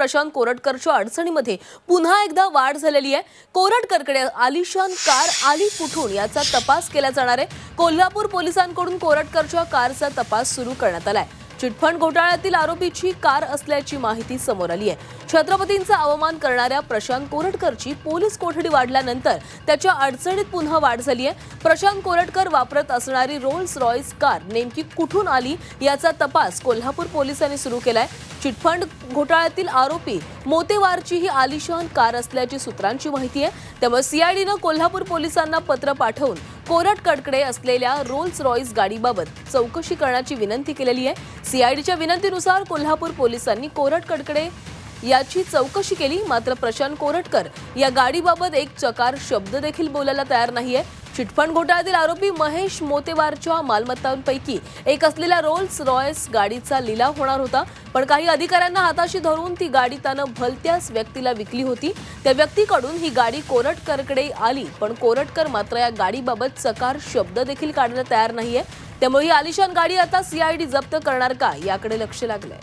प्रशांत कोरटकरच्या अडचणीमध्ये पुन्हा एकदा वाढ झालेली आहे. कोरटकरकडे आलिशान कार आली कुठून याचा तपास केला जाणार आहे. कोल्हापूर पोलिसांकडून कोरटकरच्या कारचा तपास सुरू करण्यात आलाय. चिटफंड घोटाळ्यातील आरोपीची कार असल्याची माहिती समोर आली आहे. छत्रपतींचा अवमान करणाऱ्या प्रशांत कोरटकरची पोलीस कोठडी वाढल्यानंतर त्याच्या अडचणीत पुन्हा वाढ झाली आहे. प्रशांत कोरटकर वापरत असणारी रोल्स रॉयस कार नेमकी कुठून आली याचा तपास कोल्हापूर पोलिसांनी सुरू केलाय. चिटफंड घोटाळ्यातील आरोपी मोतेवारची ही आलिशान कार असल्याची सूत्रांची माहिती आहे. त्यामुळे सीआयडीनं कोल्हापूर पोलिसांना पत्र पाठवून कोरट कडकडे असलेल्या रोल्स रॉईस गाडीबाबत चौकशी करण्याची विनंती केलेली आहे. सीआयडीच्या विनंतीनुसार कोल्हापूर पोलिसांनी कोरट कडकडे याची चौकशी केली. मात्र प्रशांत कोरटकर या गाडीबाबत एक चकार शब्द देखील बोलायला तयार नाहीये. चिटफंड घोटाळ्यातील आरोपी महेश मोतेवारच्या मालमत्तांपैकी एक असलेल्या रोल्स रॉयस गाडीचा लिलाव होणार होता. पण काही अधिकाऱ्यांना हाताशी धरून ती गाडी त्यानं भलत्याच व्यक्तीला विकली होती. त्या व्यक्तीकडून ही गाडी कोरटकरकडे आली पण कोरटकर मात्र या गाडीबाबत सकार शब्द देखील काढणं तयार नाहीये. त्यामुळे ही आलिशान गाडी आता सीआयडी जप्त करणार का याकडे लक्ष लागलंय.